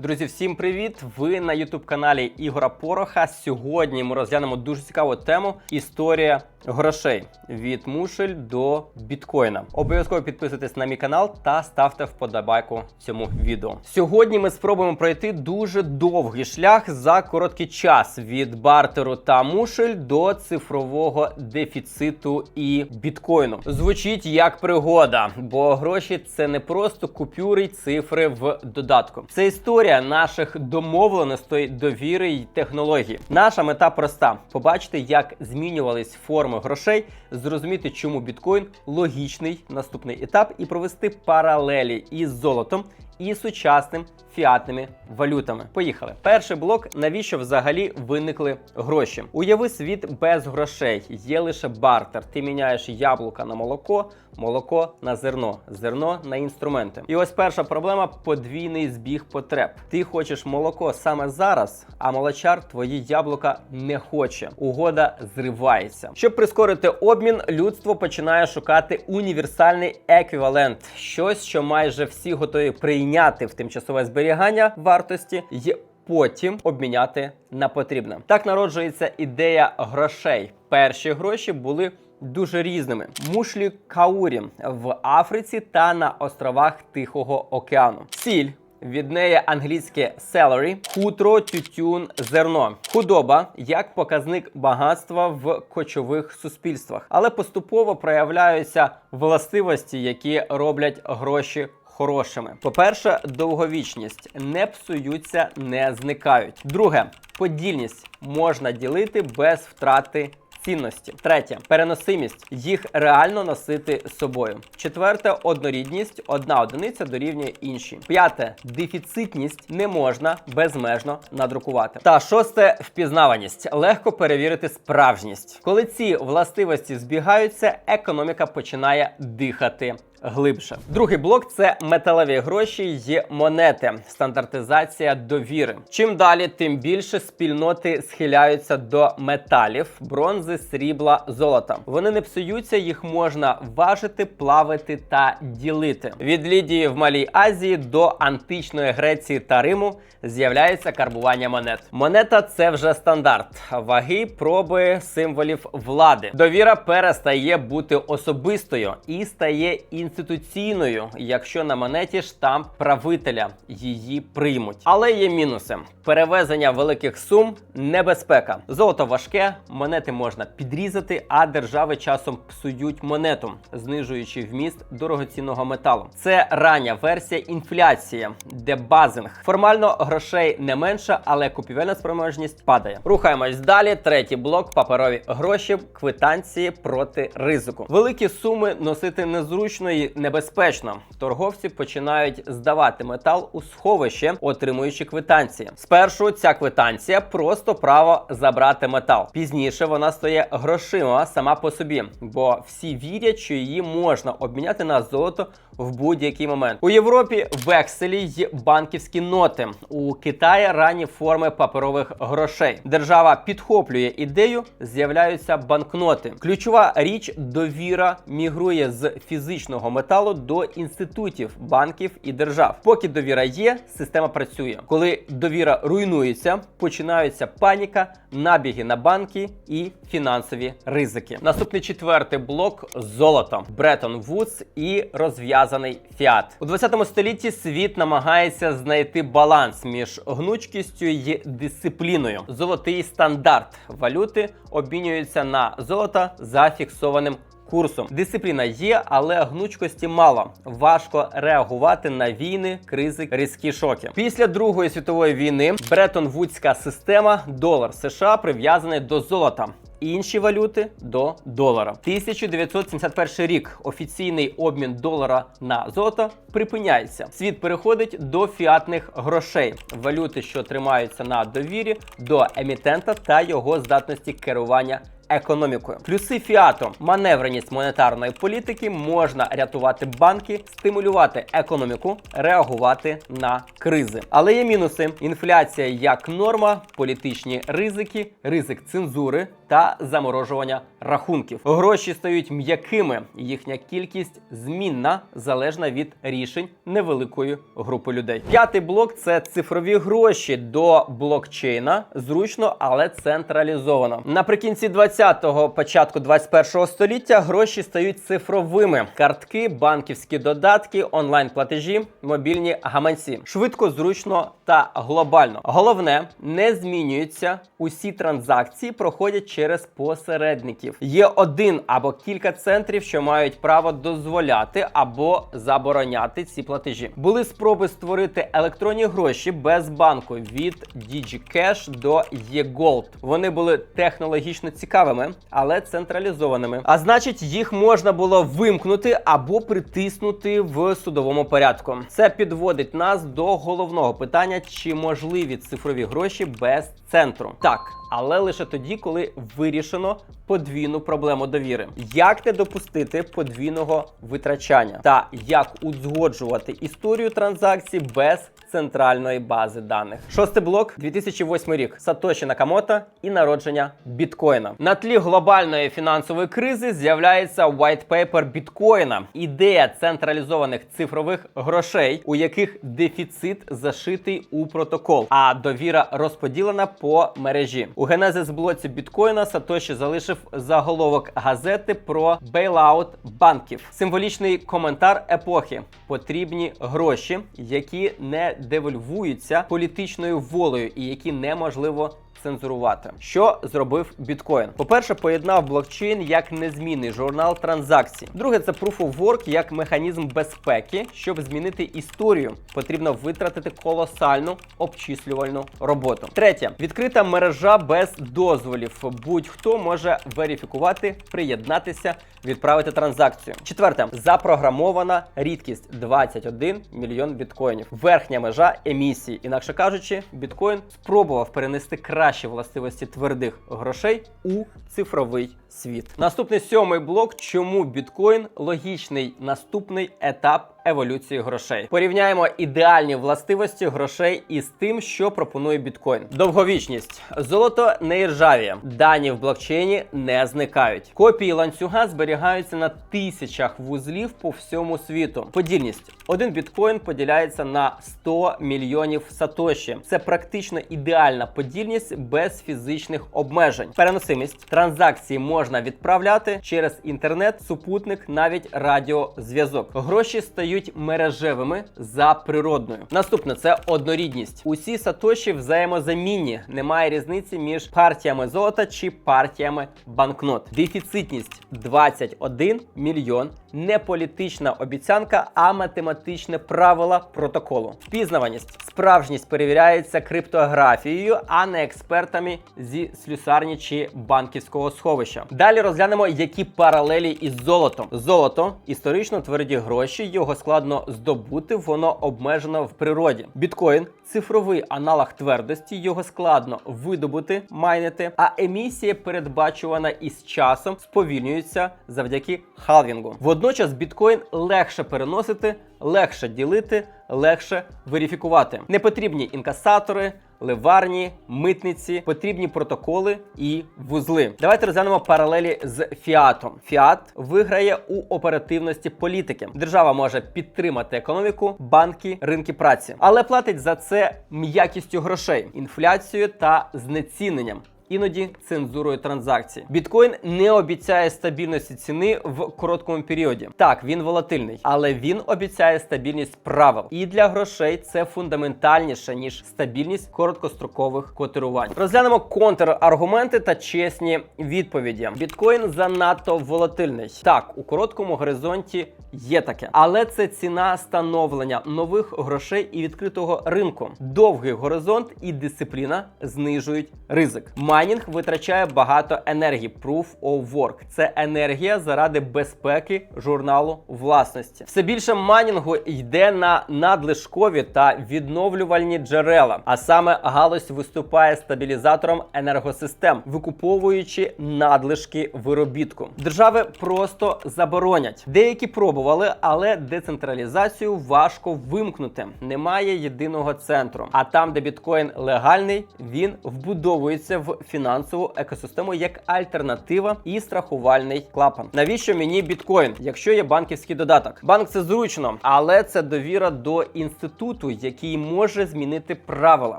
Друзі, всім привіт! Ви на youtube каналі Ігора Пороха. Сьогодні ми розглянемо дуже цікаву тему історія грошей від мушель до біткоїна. Обов'язково підписуйтесь на мій канал та ставте вподобайку цьому відео. Сьогодні ми спробуємо пройти дуже довгий шлях за короткий час від бартеру та мушель до цифрового дефіциту і біткоїну. Звучить як пригода, бо гроші це не просто купюри й цифри в додатку. Це історія наших домовленостей, довіри й технологій. Наша мета проста: побачити, як змінювались форми грошей, зрозуміти, чому біткоін логічний наступний етап, і провести паралелі із золотом і сучасним фіатними валютами. Поїхали. Перший блок: навіщо взагалі виникли гроші? Уяви світ без грошей. Є лише бартер. Ти міняєш яблука на молоко, молоко на зерно, зерно на інструменти. І ось перша проблема подвійний збіг потреб. Ти хочеш молоко саме зараз, а молочар твої яблука не хоче. Угода зривається. Щоб прискорити обмін, людство починає шукати універсальний еквівалент, щось, що майже всі готові прийняти в тимчасове зберігання вартості й потім обміняти на потрібне. Так народжується ідея грошей. Перші гроші були дуже різними. Мушлі каурі в Африці та на островах Тихого океану. Сіль. Від неї англійське celery, хутро, тютюн, зерно, худоба як показник багатства в кочових суспільствах, але поступово проявляються властивості, які роблять гроші хорошими. По-перше, довговічність не псуються, не зникають. Друге, подільність можна ділити без втрати. Цінності. Третє переносимість. Їх реально носити з собою. Четверте однорідність. Одна одиниця дорівнює іншій. П'яте дефіцитність не можна безмежно надрукувати. Та шосте впізнаваність. Легко перевірити справжність. Коли ці властивості збігаються, економіка починає дихати. Глибше другий блок це металеві гроші й монети, стандартизація довіри. Чим далі, тим більше спільноти схиляються до металів, бронзи, срібла, золота. Вони не псуються, їх можна важити, плавити та ділити. Від Лідії в Малій Азії до античної Греції та Риму з'являється карбування монет. Монета це вже стандарт ваги, проби, символів влади. Довіра перестає бути особистою і стає інституційною, якщо на монеті штамп правителя її приймуть. Але є мінуси: перевезення великих сум, небезпека. Золото важке, монети можна підрізати, а держави часом псують монету, знижуючи вміст дорогоцінного металу. Це рання версія інфляції, дебазинг. Формально грошей не менше, але купівельна спроможність падає. Рухаємось далі. Третій блок паперові гроші, квитанції проти ризику. Великі суми носити незручно і небезпечно. Торговці починають здавати метал у сховище, отримуючи квитанції. Спершу ця квитанція просто право забрати метал. Пізніше вона стає грошима сама по собі, бо всі вірять, що її можна обміняти на золото в будь-який момент. У Європі векселі й банківські ноти. У Китаї ранні форми паперових грошей. Держава підхоплює ідею, з'являються банкноти. Ключова річ довіра мігрує з фізичного металу до інститутів, банків і держав. Поки довіра є, система працює. Коли довіра руйнується, починаються паніка, набіги на банки і фінансові ризики. Наступний четвертий блок золото, Бреттон Вудс і розв'язаний фіат. У 20 столітті світ намагається знайти баланс між гнучкістю і дисципліною. Золотий стандарт валюти обмінюються на золото за фіксованим курсом. Дисципліна є, але гнучкості мало. Важко реагувати на війни, кризи, різкі шоки. Після Другої світової війни Бреттон-Вудська система долар США прив'язаний до золота. Інші валюти до долара. 1971 рік офіційний обмін долара на золото припиняється. Світ переходить до фіатних грошей, валюти, що тримаються на довірі до емітента та його здатності керування економікою. Плюси фіату, маневреність монетарної політики можна рятувати банки, стимулювати економіку, реагувати на кризи. Але є мінуси: інфляція як норма, політичні ризики, ризик цензури та заморожування рахунків. Гроші стають м'якими, їхня кількість змінна, залежна від рішень невеликої групи людей. П'ятий блок це цифрові гроші до блокчейна. Зручно, але централізовано. Наприкінці 20-го, початку 21-го століття гроші стають цифровими: картки, банківські додатки, онлайн-платежі, мобільні гаманці. Швидко, зручно та глобально. Головне, не змінюються усі транзакції, проходять через посередників. Є один або кілька центрів, що мають право дозволяти або забороняти ці платежі. Були спроби створити електронні гроші без банку від DigiCash до eGold. Вони були технологічно цікавими, але централізованими. А значить, їх можна було вимкнути або притиснути в судовому порядку. Це підводить нас до головного питання: чи можливі цифрові гроші без центру? Так, але лише тоді, коли вирішено подвійну проблему довіри. Як не допустити подвійного витрачання та як узгоджувати історію транзакцій без центральної бази даних. Шостий блок 2008 рік. Сатоші Накамото і народження біткоїна. На тлі глобальної фінансової кризи з'являється white paper біткоїна. Ідея централізованих цифрових грошей, у яких дефіцит зашитий у протокол, а довіра розподілена по мережі. У генезис блоці біткоїна Сатоші залишив заголовок газети про бейлаут банків. Символічний коментар епохи. Потрібні гроші, які не девальвуються політичною волею і які неможливо цензурувати. Що зробив біткоін? По-перше, поєднав блокчейн як незмінний журнал транзакцій. Друге, це Proof of Work як механізм безпеки. Щоб змінити історію, потрібно витратити колосальну обчислювальну роботу. Третє відкрита мережа без дозволів. Будь-хто може верифікувати, приєднатися, відправити транзакцію. Четверте запрограмована рідкість 21 мільйон біткоїнів. Верхня межа емісії. Інакше кажучи, біткоін спробував перенести кращі властивості твердих грошей у цифровий світ. Наступний сьомий блок. Чому біткоін логічний наступний етап еволюції грошей? Порівняємо ідеальні властивості грошей із тим, що пропонує біткоін. Довговічність. Золото не іржавіє. Дані в блокчейні не зникають. Копії ланцюга зберігаються на тисячах вузлів по всьому світу. Подільність. Один біткоін поділяється на 100 мільйонів сатоші. Це практично ідеальна подільність без фізичних обмежень. Переносимість транзакції можна відправляти через інтернет, супутник, навіть радіозв'язок. Гроші стають мережевими за природною. Наступне це однорідність. Усі сатоші взаємозамінні. Немає різниці між партіями золота чи партіями банкнот. Дефіцитність 21 мільйон. Не політична обіцянка, а математичне правило протоколу. Впізнаваність. Справжність перевіряється криптографією, а не експертами зі слюсарні чи банківського сховища. Далі розглянемо, які паралелі із золотом. Золото історично тверді гроші, його складно здобути, воно обмежено в природі. Біткоін цифровий аналог твердості, його складно видобути, майнити, а емісія передбачувана із часом сповільнюється завдяки халвінгу. Водночас біткоін легше переносити, легше ділити, легше верифікувати. Не потрібні інкасатори. Ливарні, митниці, потрібні протоколи і вузли. Давайте розглянемо паралелі з фіатом. Фіат виграє у оперативності політики. Держава може підтримати економіку, банки, ринки праці, але платить за це м'якістю грошей, інфляцією та знеціненням. Іноді цензурою транзакцій. Біткоін не обіцяє стабільності ціни в короткому періоді. Так, він волатильний, але він обіцяє стабільність правил. І для грошей це фундаментальніше ніж стабільність короткострокових котирувань. Розглянемо контраргументи та чесні відповіді. Біткоін занадто волатильний. Так, у короткому горизонті є таке, але це ціна становлення нових грошей і відкритого ринку. Довгий горизонт і дисципліна знижують ризик. Майнінг витрачає багато енергії. Proof of Work. Це енергія заради безпеки журналу власності. Все більше майнінгу йде на надлишкові та відновлювальні джерела. А саме галузь виступає стабілізатором енергосистем, викуповуючи надлишки виробітку. Держави просто заборонять. Деякі пробували, але децентралізацію важко вимкнути. Немає єдиного центру. А там, де біткоін легальний, він вбудовується в фінансову екосистему як альтернатива і страхувальний клапан. Навіщо мені біткоін, якщо є банківський додаток? Банк це зручно, але це довіра до інституту, який може змінити правила.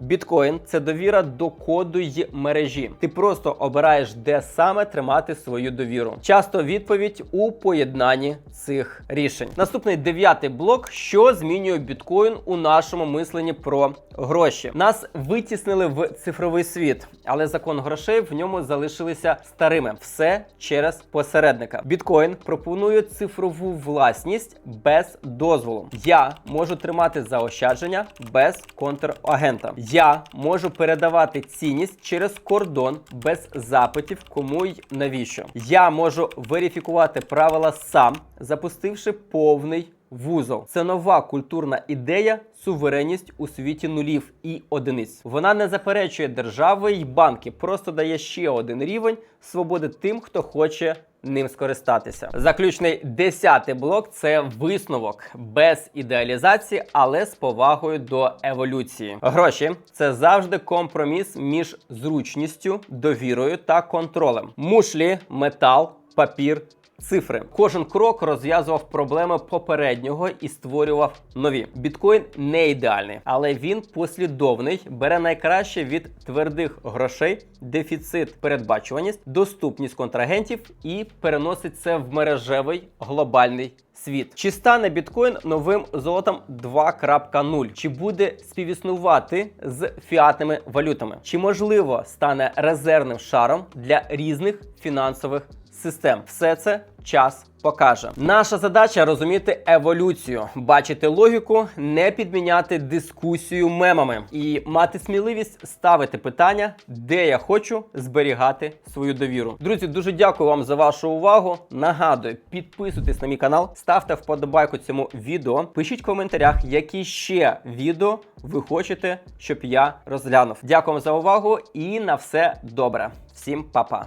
Біткоін це довіра до коду й мережі. Ти просто обираєш, де саме тримати свою довіру. Часто відповідь у поєднанні цих рішень. Наступний дев'ятий блок, що змінює біткоін у нашому мисленні про гроші. Нас витіснили в цифровий світ, але закон грошей в ньому залишилися старими. Все через посередника. Біткоін пропонує цифрову власність без дозволу. Я можу тримати заощадження без контрагента. Я можу передавати цінність через кордон без запитів, кому й навіщо. Я можу верифікувати правила сам, запустивши повний вузол. Це нова культурна ідея, суверенність у світі нулів і одиниць. Вона не заперечує держави й банки, просто дає ще один рівень свободи тим, хто хоче. Ним скористатися. Заключний десятий блок це висновок без ідеалізації, але з повагою до еволюції. Гроші це завжди компроміс між зручністю, довірою та контролем. Мушлі, метал, папір. Цифри кожен крок розв'язував проблеми попереднього і створював нові. Біткоін не ідеальний, але він послідовний, бере найкраще від твердих грошей, дефіцит, передбачуваність, доступність контрагентів і переносить це в мережевий глобальний світ. Чи стане біткоін новим золотом 2.0? Чи буде співіснувати з фіатними валютами? Чи можливо стане резервним шаром для різних фінансових систем? Все це час покаже. Наша задача розуміти еволюцію, бачити логіку, не підміняти дискусію мемами і мати сміливість ставити питання, де я хочу зберігати свою довіру. Друзі, дуже дякую вам за вашу увагу. Нагадую, підписуйтесь на мій канал, ставте вподобайку цьому відео. Пишіть в коментарях, які ще відео ви хочете, щоб я розглянув. Дякую вам за увагу і на все добре. Всім па-па.